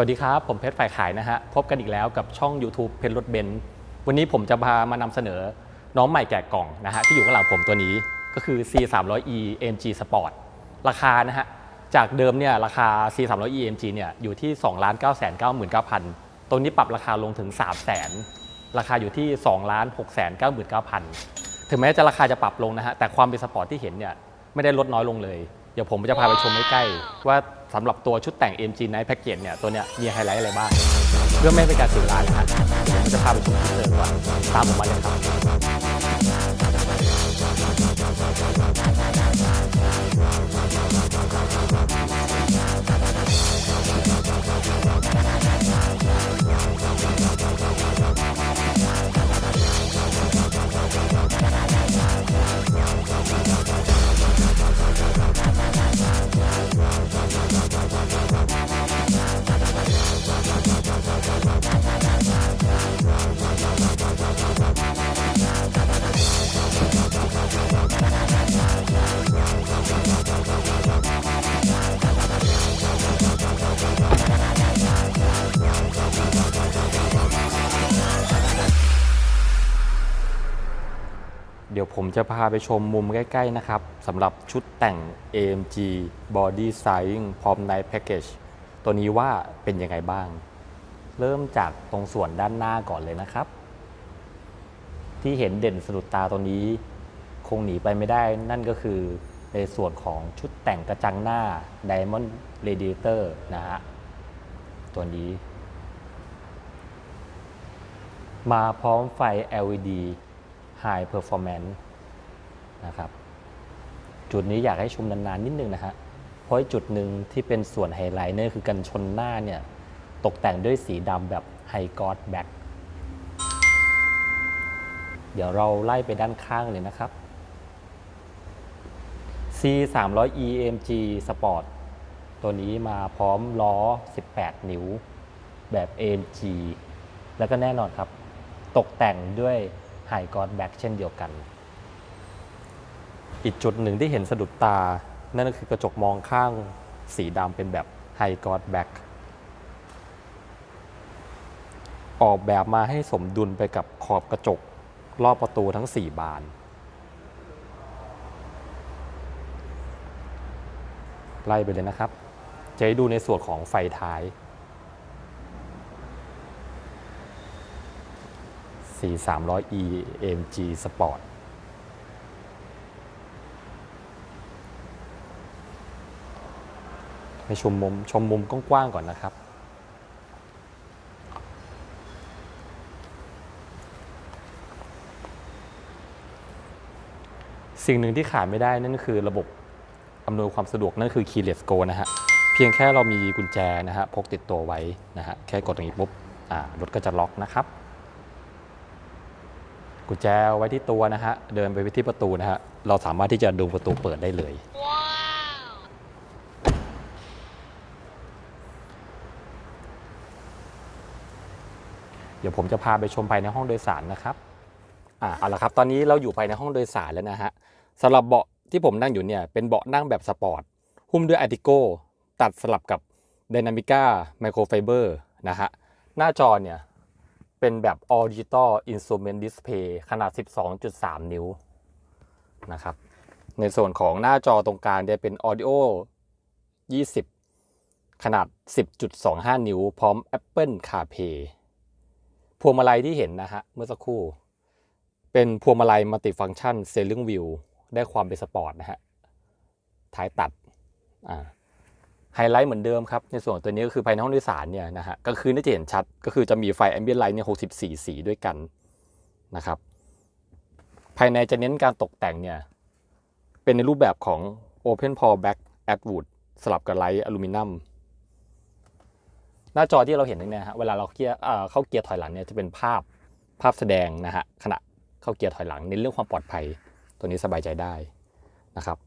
วัสดีครับ ผมเพชรฝ่ายขายนะฮะ พบกันอีกแล้วกับช่อง YouTube เพชรรถเบนซ์วันนี้ผมจะพามานำเสนอน้องใหม่แกะกล่องนะฮะ ที่อยู่ข้างหลังผมตัวนี้ก็คือ C 3 0 0 E AMG Sport ราคานะฮะ จากเดิมเนี่ยราคา C 3 0 0 E AMG เนี่ยอยู่ที่ 2 9 9 9 9 0 0ตรงนี้ปรับราคาลงถึง 3 0 0 0 0 0ราคาอยู่ที่ 2 6 9 9 9 0 0 ถึงแม้จะราคาจะปรับลงนะฮะแต่ความเป็นสปอร์ตที่เห็นเนี่ยไม่ได้ลดน้อยลงเลย เดี๋ยวผมจะพาไปชมใใกล้ว่า สำหรับตัวชุดแต่ง MG Night Package เนี่ยตัวเนี้ยมีไฮไลท์อะไรบ้าง เพื่อไม่ให้เป็นการเสียเวลานะครับผมจะพาไปชมกันเจอก่าตามผมมาเลยครับ ดี๋ยวผมจะพาไปชมมุมใกล้ ๆ นะครับสำหรับชุดแต่ง AMG Body Styling พร้อม Night Package ตัวนี้ว่าเป็นยังไงบ้าง เริ่มจากตรงส่วนด้านหน้าก่อนเลยนะครับ ที่เห็นเด่นสะดุดตาตัวนี้ คงหนีไปไม่ได้นั่นก็คือในส่วนของชุดแต่งกระจังหน้า Diamond Radiator นะฮะตัวนี้ มาพร้อมไฟ LED High Performance นะครับจุดนี้อยากให้ชมนานๆนิดนึงนะฮะเพราะจุดหนึ่งที่เป็นส่วนไฮไลท์เนี่ยคือกันชนหน้าเนี่ยตกแต่งด้วยสีดำแบบไฮกอ d แบ็ k เดี๋ยวเราไล่ไปด้านข้างเลยนะครับ C 3 0 0 EMG Sport ตัวนี้มาพร้อมล้อ 18 นิ้วแบบ AMG แล้วก็แน่นอนครับ ตกแต่งด้วย ไฮกอ d แบ็ k เช่นเดียวกัน อีกจุดหนึ่งที่เห็นสะดุดตา นั่นก็คือกระจกมองข้างสีดำเป็นแบบไฮกอ d แบ็ k ออกแบบมาให้สมดุลไปกับขอบกระจกรอบประตูทั้ง 4 บาน ไล่ไปเลยนะครับ จะให้ดูในส่วนของไฟท้าย C 3 0 0 E AMG Sport ไปชมมุมชมมุมกว้างๆก่อนนะครับ สิ่งหนึ่งที่ขาดไม่ได้นั่นคือระบบอำนวยความสะดวกนั่นคือ Keyless Go นะฮะเพียงแค่เรามีกุญแจนะฮะพกติดตัวไว้นะฮะแค่กดตรงนี้ปุ๊บรถก็จะล็อกนะครับ กุญแจไว้ที่ตัวนะฮะ เดินไปที่ประตูนะฮะ เราสามารถที่จะดูประตูเปิดได้เลย เดี๋ยวผมจะพาไปชมภายในห้องโดยสารนะครับ อ่าเอาละครับ ตอนนี้เราอยู่ภายในห้องโดยสารแล้วนะฮะสำหรับเบาะที่ผมนั่งอยู่เนี่ย เป็นเบาะนั่งแบบสปอร์ต หุ้มด้วยอาร์ติโกตัดสลับกับ Dynamica Microfiber นะฮะ หน้าจอเนี่ย เป็นแบบ All Digital Instrument Display ขนาด 12.3 นิ้วนะครับ ในส่วนของหน้าจอตรงกลางเนี่ยเป็น Audio 20 ขนาด 10.25 นิ้ว พร้อม Apple CarPlay พวงมาลัยที่เห็นนะฮะ เมื่อสักครู่ เป็นพวงมาลัยมัลติฟัง c t ชันเซลลิงวิวได้ความเป็นสปอร์ตนะฮะ ท้ายตัด อ่า ไฮไลท์เหมือนเดิมครับ ในส่วนตัวนี้ก็คือภายในห้องโดยสารเนี่ยนะฮะก็คือน่าจะเห็นชัดก็คือจะมีไฟแอมเบียนไลท์เนี่ย64สีด้วยกันนะครับภายในจะเน้นการตกแต่งเนี่ยเป็นในรูปแบบของ Open p o r Back Atwood สลับกับไลท์อลูมิเนียมหน้าจอที่เราเห็นเนี่ยฮะเวลาเราเกียร์เข้าเกียร์ถอยหลังเนี่ยจะเป็นภาพภาพแสดงนะฮะขณะเข้าเกียร์ถอยหลังในเรื่องความปลอดภัยตัวนี้สบายใจได้นะครับ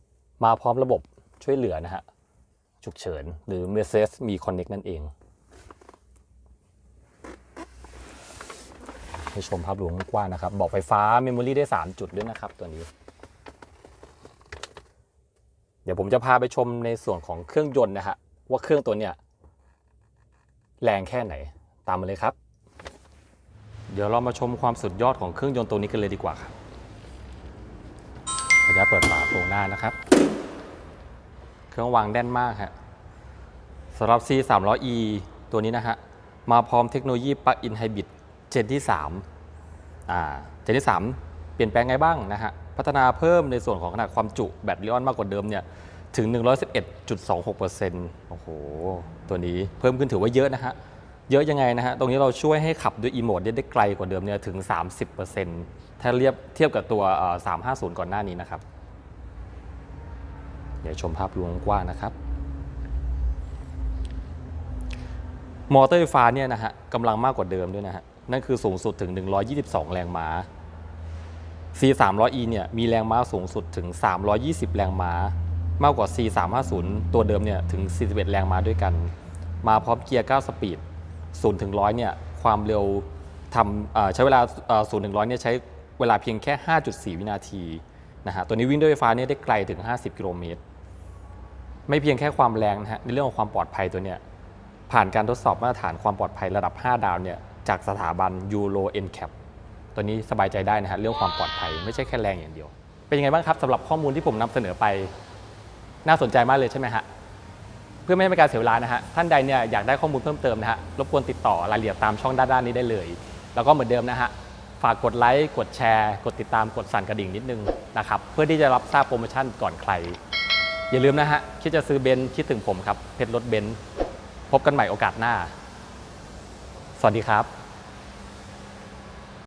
มาพร้อมระบบช่วยเหลือนะฮะ ฉุกเฉิน หรือ Mercedes มี Connect นั่นเอง ให้ชมภาพรวมกว้างนะครับ บอกไฟฟ้า Memory ได้ 3 จุดด้วยนะครับตัวนี้ เดี๋ยวผมจะพาไปชมในส่วนของเครื่องยนต์นะฮะว่าเครื่องตัวเนี้ยแรงแค่ไหนตามมาเลยครับ เดี๋ยวเรามาชมความสุดยอดของเครื่องยนต์ตัวนี้กันเลยดีกว่าครับขออนุญาตเปิดฝาโปรงหน้านะครับ เครื่องวางแน่นมากฮะสำหรับ C 3 0 0 E ตัวนี้นะฮะ มาพร้อมเทคโนโลยี Plug-in Hybrid เจนที่3อ่าเจนที่ 3 เปลี่ยนแปลงไงบ้างนะฮะ พัฒนาเพิ่มในส่วนของขนาดความจุแบตลิออนมากกว่าเดิมเนี่ยถึง 111.26%โอ้โห ตัวนี้เพิ่มขึ้นถือว่าเยอะนะฮะ เยอะยังไงนะฮะ ตรงนี้เราช่วยให้ขับด้วยอีโมดได้ไกลกว่าเดิมเนี่ยถึง 30%ถ้าเทียบเทียบกับตัว 350 ก่อนหน้านี้นะครับ เดี๋ยวชมภาพรวมกว้างนะครับมอเตอร์ไฟฟ้าเนี่ยนะฮะกำลังมากกว่าเดิมด้วยนะฮะนั่นคือสูงสุดถึง 122 แรงม้า C 3 0 0 E เนี่ยมีแรงม้าสูงสุดถึง 320 แรงม้า มากกว่า C 3 5 0ตัวเดิมเนี่ยถึง 41 แรงม้าด้วยกัน มาพร้อมเกียร์ 9 สปีด 0 ถึง 100 เนี่ยความเร็วทำใช้เวลา 0 ถึง 100 เนี่ยใช้เวลาเพียงแค่ 5.4 วินาทีนะฮะตัวนี้วิ่งด้วยไฟฟ้าเนี่ยได้ไกลถึง 50 กิโลเมตร ไม่เพียงแค่ความแรงนะฮะในเรื่องของความปลอดภัยตัวเนี่ยผ่านการทดสอบมาตรฐานความปลอดภัยระดับ 5 ดาวเนี่ยจากสถาบัน Euro NCAP ตัวนี้สบายใจได้นะฮะเรื่องความปลอดภัยไม่ใช่แค่แรงอย่างเดียว เป็นยังไงบ้างครับสำหรับข้อมูลที่ผมนำเสนอไปน่าสนใจมากเลยใช่ไหมฮะเพื่อไม่ให้เป็นการเสียเวลานะฮะท่านใดเนี่ยอยากได้ข้อมูลเพิ่มเติมนะฮะรบกวนติดต่อรายละเอียดตามช่องด้านด้านนี้ได้เลย แล้วก็เหมือนเดิมนะฮะฝากกดไลค์กดแชร์ กดติดตามกดสั่นกระดิ่งนิดนึงนะครับเพื่อที่จะรับทราบโปรโมชั่นก่อนใคร อย่าลืมนะฮะ คิดจะซื้อเบนซ์คิดถึงผมครับ เพชรรถเบนซ์พบกันใหม่โอกาสหน้า สวัสดีครับ